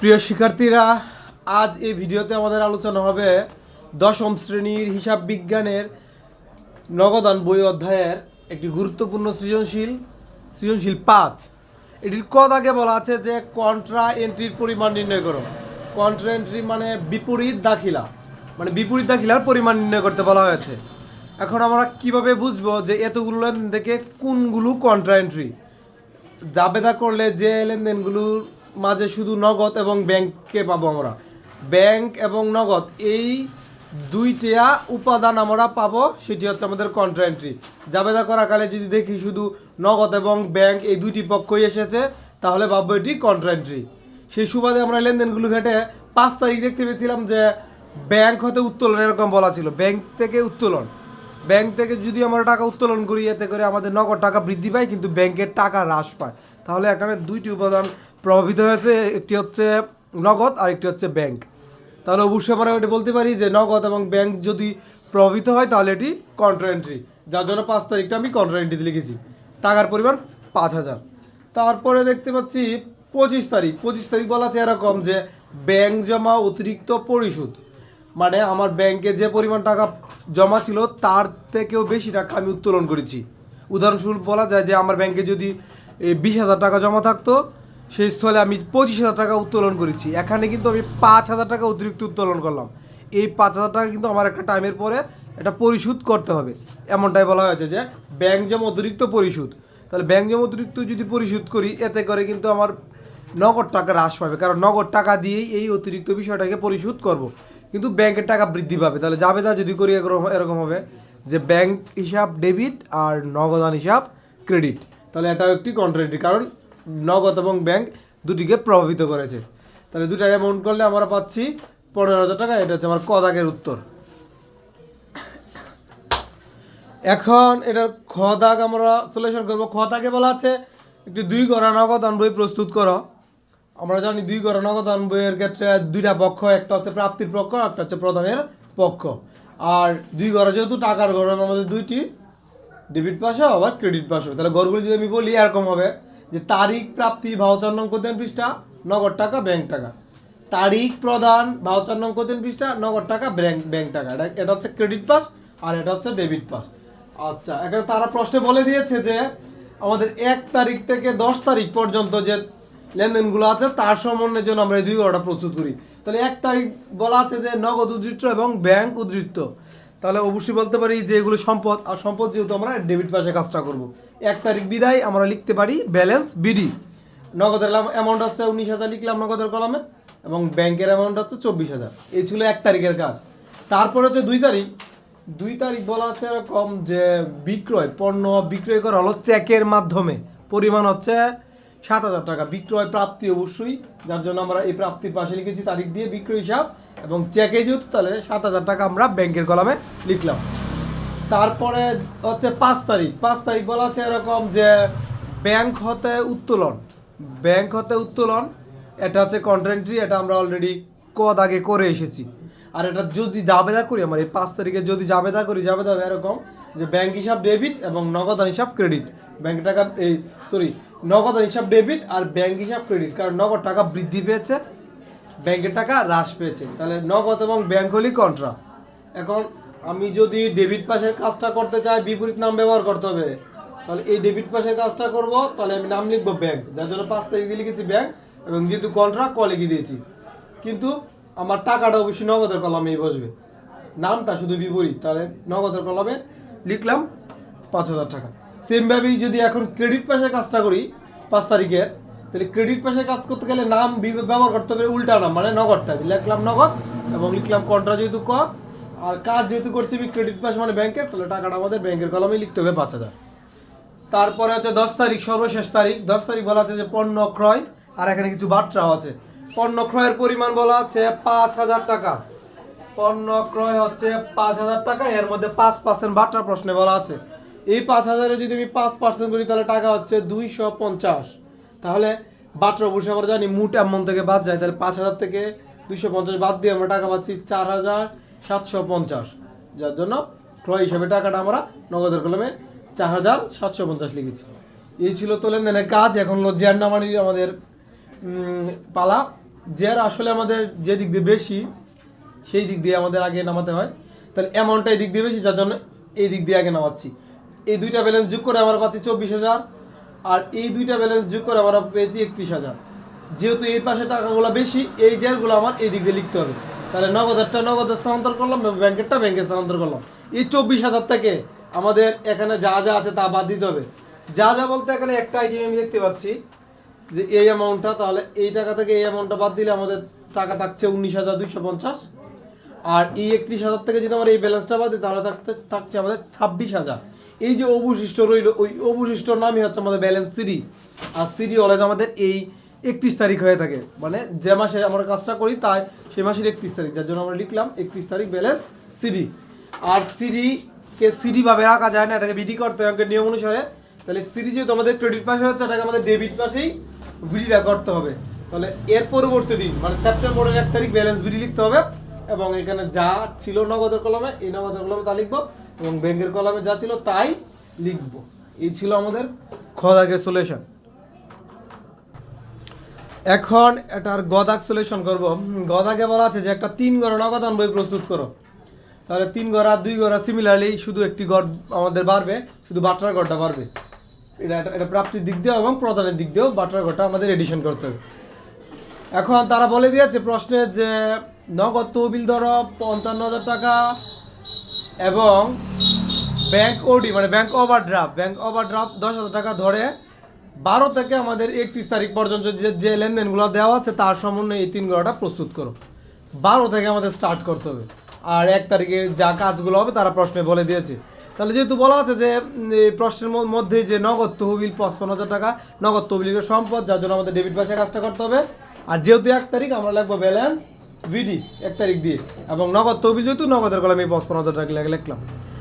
প্রিয় শিক্ষার্থীরা, আজ এই ভিডিওতে আমাদের আলোচনা হবে দশম শ্রেণির হিসাব বিজ্ঞানের নগদান বই অধ্যায়ের একটি গুরুত্বপূর্ণ সৃজনশীল সৃজনশীল পাঁচ এটির কদ আগে বলা আছে যে কন্ট্রা এন্ট্রির পরিমাণ নির্ণয় করো। কন্ট্রা এন্ট্রি মানে বিপরীত দাখিলা মানে বিপরীত দাখিলার পরিমাণ নির্ণয় করতে বলা হয়েছে। এখন আমরা কীভাবে বুঝব যে এতগুলো লেনদেন থেকে কোনগুলো কন্ট্রা এন্ট্রি জাবেদা করলে যে লেনদেনগুলোর মাঝে শুধু নগদ এবং ব্যাংককে পাবো আমরা। ব্যাংক এবং নগদ, এই দুইটা উপাদান আমরা পাবো, সেটি হচ্ছে আমাদের কন্ট্রা এন্ট্রি জাবেদা করাকালে যদি দেখি শুধু নগদ এবং ব্যাংক এই দুইটি পক্ষই এসেছে, তাহলে ভাববো এটি কন্ট্রা এন্ট্রি সেই সুবাদে আমরা লেনদেনগুলো ঘেটে পাঁচ তারিখ দেখতে পেয়েছিলাম যে ব্যাংক হতে উত্তোলন এরকম বলা ছিল, ব্যাংক থেকে উত্তোলন। ব্যাংক থেকে যদি আমরা টাকা উত্তোলন করি, এতে করে আমাদের নগদ টাকা বৃদ্ধি পায়, কিন্তু ব্যাংকের টাকা হ্রাস পায়। তাহলে এখানে দুইটি উপাদান প্রভাবিত হয়েছে একটি হচ্ছে নগদ আর একটি হচ্ছে ব্যাংক। তাহলে অবশ্যই আমরা এটা বলতে পারি যে নগদ এবং ব্যাংক যদি প্রভাবিত হয় তাহলে এটি কন্ট্রা এন্ট্রি যার জন্য পাঁচ তারিখটা আমি কন্ট্রা এন্ট্রিতে লিখেছি। টাকার পরিমাণ পাঁচ হাজার। তারপরে দেখতে পাচ্ছি পঁচিশ তারিখ। পঁচিশ তারিখ বলা আছে এরকম যে ব্যাংক জমা অতিরিক্ত পরিশোধ। মানে আমার ব্যাংকে যে পরিমাণ টাকা জমা ছিল তার থেকেও বেশি টাকা আমি উত্তোলন করেছি। উদাহরণস্বরূপ বলা যায় যে আমার ব্যাংকে যদি বিশ হাজার টাকা জমা থাকতো সেই স্থলে আমি পঁচিশ হাজার টাকা উত্তোলন করেছি। এখানে কিন্তু আমি পাঁচ হাজার টাকা অতিরিক্ত উত্তোলন করলাম। এই পাঁচ হাজার টাকা কিন্তু আমার একটা টাইমের পরে এটা পরিশোধ করতে হবে। এমনটাই বলা হয়েছে যে ব্যাংক জমা অতিরিক্ত পরিশোধ। তাহলে ব্যাংক জমা অতিরিক্ত যদি পরিশোধ করি, এতে করে কিন্তু আমার নগদ টাকা হ্রাস পাবে। কারণ নগদ টাকা দিয়েই এই অতিরিক্ত বিষয়টাকে পরিশোধ করব। কিন্তু ব্যাংকের টাকা বৃদ্ধি পাবে। তাহলে যাবে তা যদি করি, এরকম হবে যে ব্যাংক হিসাব ডেবিট আর নগদান হিসাব ক্রেডিট তাহলে এটাও একটি কন্ট্রাক্টি কারণ নগদ এবং ব্যাংক দুটিকে প্রভাবিত করেছে। তাহলে দুটা অ্যামাউন্ট করলে আমরা পাচ্ছি পনেরো হাজার টাকা, এটা হচ্ছে আমার কদাগের উত্তর। এখন এটা খ দাগ আমরা সলিউশন করব। খ দাগে বলা আছে, একটি দুই গড়া নগদান বই প্রস্তুত করো। আমরা জানি দুই গড়া নগদান বইয়ের ক্ষেত্রে দুইটা পক্ষ, একটা হচ্ছে প্রাপ্তির পক্ষ, একটা হচ্ছে প্রদানের পক্ষ। আর দুই গড়া যেহেতু টাকার গড় আমাদের দুইটি ডেবিট পাশে আবার ক্রেডিট পাশে তাহলে গড়গুলো যদি আমি বলি, এরকম হবে। যে তারিখ প্রাপ্তি ভাউচার নং কোতেন পৃষ্ঠা, নগদ টাকা ব্যাংক টাকা। তারিখ প্রদান ভাউচার নং কোতেন পৃষ্ঠা, নগদ টাকা ব্যাংক ব্যাংক টাকা। এটা এটা হচ্ছে ক্রেডিট পাস আর এটা হচ্ছে ডেবিট পাস আচ্ছা এখানে তারা প্রশ্নে বলে দিয়েছে যে আমাদের এক তারিখ থেকে দশ তারিখ পর্যন্ত যে লেনদেনগুলো আছে, তার সমন্বয়ের জন্য আমরা এই দুই ঘণ্টা প্রস্তুত করি। তাহলে এক তারিখ বলা আছে যে নগদ উদ্ধৃত এবং ব্যাংক উদ্ধৃত তাহলে অবশ্যই বলতে পারি যে এগুলো সম্পদ, আর সম্পদ যেহেতু আমরা ডেবিট পাশে কাজটা করব। এক তারিখ বিদায়, আমরা লিখতে পারি ব্যালেন্স বিডি নগদের অ্যামাউন্ট হচ্ছে উনিশ হাজার, লিখলাম নগদের কলমে, এবং ব্যাংকের অ্যামাউন্ট হচ্ছে চব্বিশ হাজার। এই ছিল এক তারিখের কাজ। তারপর হচ্ছে দুই তারিখ। দুই তারিখ বলা আছে এরকম যে বিক্রয়, পণ্য বিক্রয় করা হলো চেকের মাধ্যমে। পরিমাণ হচ্ছে সাত হাজার টাকা। বিক্রয় প্রাপ্তি অবশ্যই, যার জন্য আমরা এই প্রাপ্তির পাশে লিখেছি তারিখ দিয়ে বিক্রয় হিসাব, এবং চেকে যেহেতু তাহলে সাত হাজার টাকা আমরা ব্যাংকের কলামে লিখলাম। তারপরে হচ্ছে পাঁচ তারিখ পাঁচ তারিখ বলা আছে এরকম যে ব্যাংক হতে উত্তোলন, ব্যাংক হতে উত্তোলন, এটা হচ্ছে কন্ট্রেন্ট্রি এটা আমরা অলরেডি কদ আগে করে এসেছি। আর এটা যদি জাবেদা করি, আমার এই পাঁচ তারিখে যদি জাবেদা করি, জাবেদা হবে এরকম যে ব্যাংক হিসাব ডেবিট এবং নগদান হিসাব ক্রেডিট ব্যাংক টাকা, এই সরি নগদান হিসাব ডেবিট আর ব্যাংক হিসাব ক্রেডিট কারণ নগদ টাকা বৃদ্ধি পেয়েছে ব্যাংকের টাকা হ্রাস পেয়েছে। তাহলে নগদ এবং ব্যাংক হলেই কন্ট্রা এখন আমি যদি ডেবিট পাশের কাজটা করতে চাই, বিপরীত নাম ব্যবহার করতে হবে, তাহলে এই ডেবিট পাশের কাজটা করব, তাহলে আমি নাম লিখব ব্যাংক যার জন্য পাঁচ তারিখে লিখেছি ব্যাংক এবং যেহেতু কন্ট্রা ক লিখে দিয়েছি। কিন্তু আমার টাকাটা অবশ্যই নগদের কলমেই বসবে। নামটা শুধু বিপরীত, তাহলে নগদের কলমে লিখলাম পাঁচ হাজার টাকা। সেমভাবেই যদি এখন ক্রেডিট পাশের কাজটা করি, পাঁচ তারিখে তাহলে ক্রেডিট পাশে কাজ করতে গেলে নাম ব্যবহার করতে হবে উল্টা নাম মানে নগদটা। লিখলাম নগদ এবং লিখলাম কন্ট্রা যেহেতু ক আর কাজ যেহেতু করছি ক্রেডিট পাস মানে ব্যাংকের তাহলে টাকাটা আমাদের ব্যাংকের কলমে লিখতে হবে পাঁচ হাজার। তারপরে হচ্ছে দশ তারিখ, সর্বশেষ তারিখ। দশ তারিখ বলা আছে যে পণ্য ক্রয়, আর এখানে কিছু বার্তাও আছে। পণ্য ক্রয়ের পরিমাণ বলা আছে পাঁচ হাজার টাকা। পণ্য ক্রয় হচ্ছে পাঁচ হাজার টাকা, এর মধ্যে পাঁচ পার্সেন্ট বার্তা প্রশ্নে বলা আছে। এই পাঁচ হাজারে যদি আমি পাঁচ পার্সেন্ট করি, তাহলে টাকা হচ্ছে দুইশো পঞ্চাশ। তাহলে বাট্রা অবশ্যই আমরা জানি মুট অ্যামাউন্ট থেকে বাদ যায়, তাহলে পাঁচ হাজার থেকে দুইশো পঞ্চাশ বাদ দিয়ে আমরা টাকা পাচ্ছি চার হাজার সাতশো পঞ্চাশ। যার জন্য ক্রয় হিসাবে টাকাটা আমরা নগদের কলমে চার হাজার সাতশো পঞ্চাশ লিখেছি। এই ছিল তো লেনদেনের কাজ, এখন লজ্জার নামানির আমাদের পালা। যার আসলে আমাদের যে দিক দিয়ে বেশি, সেই দিক দিয়ে আমাদের আগে নামাতে হয়। তাহলে অ্যামাউন্টটা এই দিক দিয়ে বেশি, যার জন্য এই দিক দিয়ে আগে নামাচ্ছি। এই দুইটা ব্যালেন্স যোগ করে আমরা পাচ্ছি চব্বিশ হাজার, আর এই দুইটা ব্যালেন্স যোগ করে আমরা পেয়েছি একত্রিশ হাজার। যেহেতু এই পাশে টাকাগুলো বেশি, এই জেলগুলো আমার এই দিক দিয়ে লিখতে হবে। তাহলে নগদেরটা নগদে স্থানান্তর করলাম ব্যাংকেরটা ব্যাংকে স্থানান্তর করলাম। এই চব্বিশ হাজার থেকে আমাদের এখানে যা যা আছে তা বাদ দিতে হবে। যা যা বলতে এখানে একটা আইটেম আমি দেখতে পাচ্ছি, যে এই অ্যামাউন্টটা তাহলে এই টাকা থেকে এই অ্যামাউন্টটা বাদ দিলে আমাদের টাকা থাকছে উনিশ হাজার দুইশো পঞ্চাশ। আর এই একত্রিশ হাজার থেকে যদি আমার এই ব্যালেন্সটা বাদ দিই, তাহলে থাকতে, থাকছে আমাদের ছাব্বিশ হাজার। এই যে অবশিষ্ট রইল, ওই অবশিষ্ট নামই হচ্ছে আমাদের ব্যালেন্স সিডি আর সিডি অলওয়েজ আমাদের এই একত্রিশ তারিখ হয়ে থাকে। মানে যে মাসে আমরা কাজটা করি, তাই সে মাসের একত্রিশ তারিখ, যার জন্য আমরা লিখলাম একত্রিশ তারিখ ব্যালেন্স সিডি আর সিডি কে সিডি ভাবে রাখা যায় না, এটাকে বিধি করতে হবে নিয়ম অনুসারে। তাহলে সিডি যেহেতু আমাদের ক্রেডিট পাশে হচ্ছে এটাকে আমাদের ডেবিট পাশেই বিডিটা করতে হবে। তাহলে এর পরবর্তী দিন মানে সেপ্টেম্বরের এক তারিখ ব্যালেন্স বিডি লিখতে হবে, এবং এখানে যা ছিল নগদের কলমে, এই নগদের কলমে তা লিখব, এবং ব্যাংকের কলমে যা ছিল তাই লিখব। এই ছিল আমাদের খদাকে সলিউশন এখন এটার গদাক সলিউশন করব। গদাকে বলা আছে যে একটা তিন গড় নগদান বই প্রস্তুত করো। তাহলে তিন গড় আর দুই গড় সিমিলারলি শুধু একটি গড় আমাদের বাড়বে, শুধু বাটরার গড়টা বাড়বে। এটা এটা- প্রাপ্তির দিক দিয়েও এবং প্রদানের দিক দিয়েও বাটরার গড়টা আমাদের এডিশন করতে হবে। এখন তারা বলে দিয়েছে প্রশ্নে যে নগদ তহবিল ধরো পঞ্চান্ন হাজার টাকা এবং ব্যাংক ওডি মানে ব্যাংক ওভারড্রাফট ব্যাংক ওভারড্রাফট দশ হাজার টাকা ধরে বারো থেকে আমাদের একত্রিশ তারিখ পর্যন্ত যে যে লেনদেনগুলো দেওয়া আছে, তার সম্বন্ধে এই তিন গড়াটা প্রস্তুত করো। বারো থেকে আমাদের স্টার্ট করতে হবে। আর এক তারিখে যা কাজগুলো হবে, তারা প্রশ্নে বলে দিয়েছে। তাহলে যেহেতু বলা আছে যে প্রশ্নের মধ্যে যে নগদ তহবিল পঁচপন্ন হাজার টাকা, নগদ তহবিলের সম্পদ, যার জন্য আমাদের ডেবিট পাশে কাজটা করতে হবে। আর যেহেতু এক তারিখ, আমরা লাগবো ব্যালেন্স ভিডি এক তারিখ দিয়ে। এবং নগদ তহবিল যেহেতু নগদের কলমে পঁচপন্ন হাজার টাকা লিখলাম।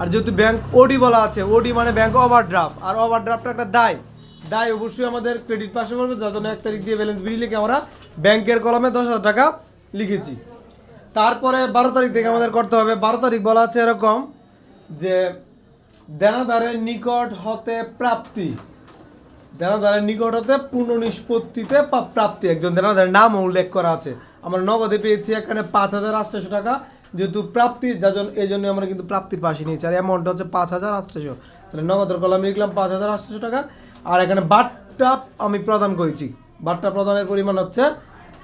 আর যেহেতু ব্যাংক ওডি বলা আছে ওডি মানে ব্যাংক ওভারড্রাফট আর ওভারড্রাফটটা একটা দায়। দায় অবশ্যই আমাদের ক্রেডিট পাশে পড়বে যার জন্য এক তারিখ দিয়ে ব্যালেন্স বিল লিখে আমরা ব্যাংকের কলমে দশ হাজার টাকা লিখেছি। তারপরে বারো তারিখ থেকে আমাদের করতে হবে। বারো তারিখ বলা আছে এরকম যে দেনাদারের নিকট হতে প্রাপ্তি। দেনাদারের নিকট হতে পূর্ণ নিষ্পত্তিতে প্রাপ্তি। একজন দেনাদারের নাম উল্লেখ করা আছে। আমরা নগদে পেয়েছি এখানে পাঁচ হাজার আটশোশো টাকা। যেহেতু প্রাপ্তি, যার জন্য এই জন্য আমরা কিন্তু প্রাপ্তির পাশে নিয়েছি। আর অ্যামাউন্টটা হচ্ছে পাঁচ হাজার আটশোশো তাহলে নগদের কলমে লিখলাম পাঁচ হাজার আটশোশো টাকা। আর এখানে বাটটা আমি প্রদান করেছি। বাটটা প্রদানের পরিমাণ হচ্ছে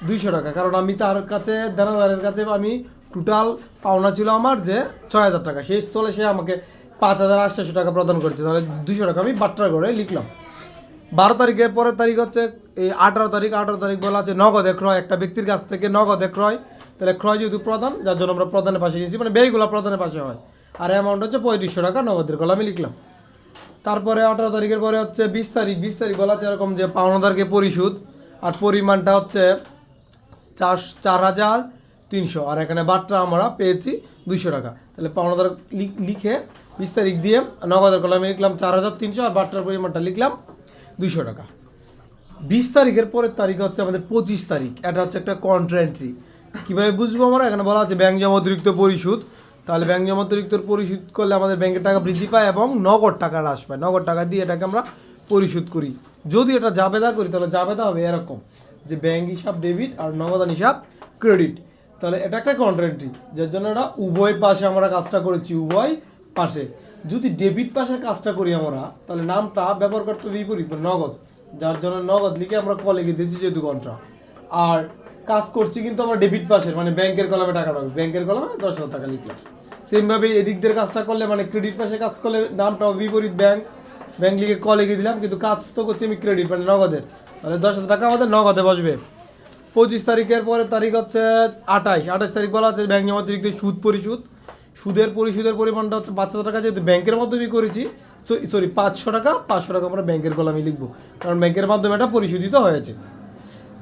দুইশো টাকা। কারণ আমি তার কাছে, দেনাদারের কাছে আমি টোটাল পাওনা ছিল আমার যে ছয় হাজার টাকা। সেই স্থলে সে আমাকে পাঁচ হাজার আটশো টাকা প্রদান করেছে। তাহলে দুইশো টাকা আমি বাট্টার করে লিখলাম। বারো তারিখের পরের তারিখ হচ্ছে, এই আঠারো তারিখ আঠারো তারিখ বলা আছে নগদে ক্রয়। একটা ব্যক্তির কাছ থেকে নগদে ক্রয়। তাহলে ক্রয় যেহেতু প্রদান, যার জন্য আমরা প্রদানের পাশে নিয়েছি মানে ব্যয়গুলো প্রদানের পাশে হয়। আর অ্যামাউন্ট হচ্ছে পঁয়ত্রিশশো টাকা নগদের কলামে লিখলাম। তারপরে আঠারো তারিখের পরে হচ্ছে বিশ তারিখ বিশ তারিখ বলা হচ্ছে এরকম যে পাওনাদারকে পরিশোধ, আর পরিমাণটা হচ্ছে চার চার হাজার তিনশো। আর এখানে বাট্টা আমরা পেয়েছি দুইশো টাকা। তাহলে পাওনাদার লিখে বিশ তারিখ দিয়ে নগদের কলামে লিখলাম চার হাজার তিনশো আর বাট্টার পরিমাণটা লিখলাম দুইশো টাকা। বিশ তারিখের পরের তারিখ হচ্ছে আমাদের পঁচিশ তারিখ। এটা হচ্ছে একটা কন্ট্রা এন্ট্রি কীভাবে বুঝব আমরা? এখানে বলা আছে ব্যাংক জমা অতিরিক্ত পরিশোধ। তাহলে ব্যাংক জমা অতিরিক্ত পরিশোধ করলে আমাদের ব্যাংকের টাকা বৃদ্ধি পায় এবং নগদ টাকা হ্রাস পায়। নগদ টাকা দিয়ে এটাকে আমরা পরিশোধ করি। যদি এটা জাবেদা করি, তাহলে জাবেদা হবে এরকম যে ব্যাংক হিসাব ডেবিট আর নগদান হিসাব ক্রেডিট তাহলে এটা একটা কন্ট্রা এন্ট্রি যার জন্য এটা উভয় পাশে আমরা কাজটা করেছি, উভয় পাশে। যদি ডেবিট পাশে কাজটা করি আমরা, তাহলে নামটা ব্যবহার করতে বিপরীত, নগদ। যার জন্য নগদ লিখে আমরা কলে গিয়ে দিচ্ছি যেহেতু কন্ট্রা আর কাজ করছি কিন্তু আমরা ডেবিট পাশের মানে ব্যাংকের কলমে টাকা রাখব ব্যাংকের কলমে দশ হাজার টাকা লিখলাম। সেমভাবে এদিক দিয়ে কাজটা করলে মানে ক্রেডিট পাশে কাজ করলে নামটা বিপরীত ব্যাংক ব্যাংক লিখে কলে গিয়ে দিলাম, কিন্তু কাজ তো করছি আমি ক্রেডিট মানে নগদের। তাহলে দশ হাজার টাকা আমাদের নগদে বসবে। পঁচিশ তারিখের পরে তারিখ হচ্ছে আঠাশ। আঠাশ তারিখ বলা হচ্ছে ব্যাংক জমা অতিরিক্ত সুদ পরিশোধ। সুদের পরিশোধের পরিমাণটা হচ্ছে পাঁচ হাজার টাকা, যেহেতু ব্যাংকের মাধ্যমে করেছি সরি পাঁচশো টাকা পাঁচশো টাকা আমরা ব্যাংকের কলামে লিখব। কারণ ব্যাংকের মাধ্যমে এটা পরিশোধিত হয়েছে।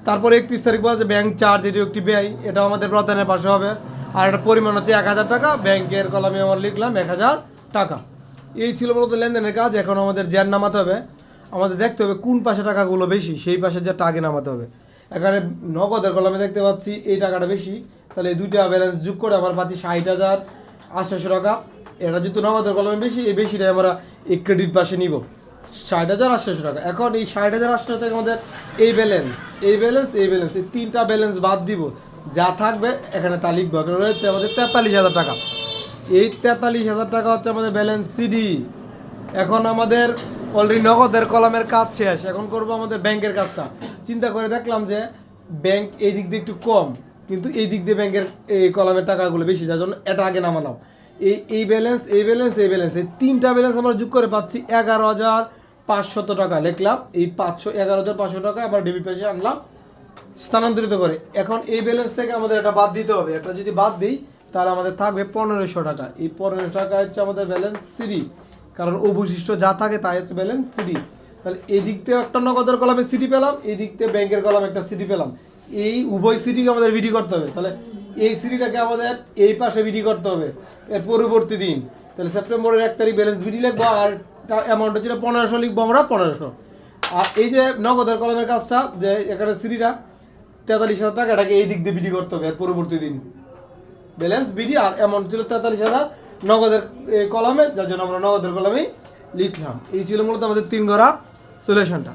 তারপরে একত্রিশ তারিখ বলা হচ্ছে ব্যাংক চার্জ এটি একটি ব্যয় এটা আমাদের প্রধানের পাশে হবে। আর এটা পরিমাণ হচ্ছে এক হাজার টাকা ব্যাংকের কলামে আমার লিখলাম এক হাজার টাকা। এই ছিল মূলত লেনদেনের কাজ, এখন আমাদের জ্যান নামাতে হবে। আমাদের দেখতে হবে কোন পাশে টাকাগুলো বেশি, সেই পাশে যে আগে নামাতে হবে। এখানে নগদের কলামে দেখতে পাচ্ছি, এই টাকাটা বেশি, তাহলে এই দুইটা ব্যালেন্স যোগ করে আমার পাচ্ছি ষাট হাজার আটশোশো টাকা। এটা যেহেতু নগদের কলমে বেশি, এই বেশিটাই আমরা এই ক্রেডিট পাশে নিব। ষাট হাজার টাকা। এখন এই ষাট হাজার আটশো থেকে আমাদের এই ব্যালেন্স এই ব্যালেন্স এই ব্যালেন্স এই তিনটা ব্যালেন্স বাদ দিব। যা থাকবে, এখানে তা লিখব এখানে রয়েছে আমাদের তেতাল্লিশ হাজার টাকা। এই তেতাল্লিশ হাজার টাকা হচ্ছে আমাদের ব্যালেন্স সিডি এখন আমাদের অলরেডি নগদের কলমের কাজ শেষ। এখন করব আমাদের ব্যাংকের কাজটা। চিন্তা করে দেখলাম যে ব্যাংক এই দিক দিয়ে একটু কম, কিন্তু এই দিক দিয়ে ব্যাংকের এই কলমের টাকাগুলো বেশি, যার জন্য এটা আগে নামালাম। এই এই ব্যালেন্স এই ব্যালেন্স এই ব্যালেন্স এই তিনটা ব্যালেন্স আমরা যোগ করে পাচ্ছি এগারো হাজার পাঁচশত টাকা। লিখলাম, এই পাঁচশো, এগারো হাজার পাঁচশো টাকা আবার ডেবিট পেজে আনলাম, স্থানান্তরিত করে। এখন এই ব্যালেন্স থেকে আমাদের এটা বাদ দিতে হবে। এটা যদি বাদ দিই, তাহলে আমাদের থাকবে পনেরোশো টাকা। এই পনেরোশো টাকা হচ্ছে আমাদের ব্যালেন্স সিডি কারণ অবশিষ্ট যা থাকে তাই হচ্ছে ব্যালেন্স সিডি তাহলে এই দিক থেকে একটা নগদের কলামে সিডি পেলাম এই দিক থেকে ব্যাংকের কলামে একটা সিডি পেলাম। এই উভয় সিটিকে আমাদের বিডি করতে হবে। তাহলে এই সিডিটাকে আমাদের এই পাশে বিডি করতে হবে। এর পরবর্তী দিন। তাহলে সেপ্টেম্বরের এক তারিখ ব্যালেন্স বিডি লিখব আর অ্যামাউন্ট হচ্ছে পনেরোশো লিখব আমরা, পনেরোশো। আর এই যে নগদের কলমের কাজটা, যে এখানে সিডিটা, তেতাল্লিশ হাজার টাকা, এটাকে এই দিক দিয়ে বিডি করতে হবে এর পরবর্তী দিন। ব্যালেন্স বিডি আর অ্যামাউন্ট ছিল তেতাল্লিশ হাজার নগদের কলমে, যার জন্য আমরা নগদের কলমেই লিখলাম। এই ছিল মূলত আমাদের তিন গড়া সলিউশনটা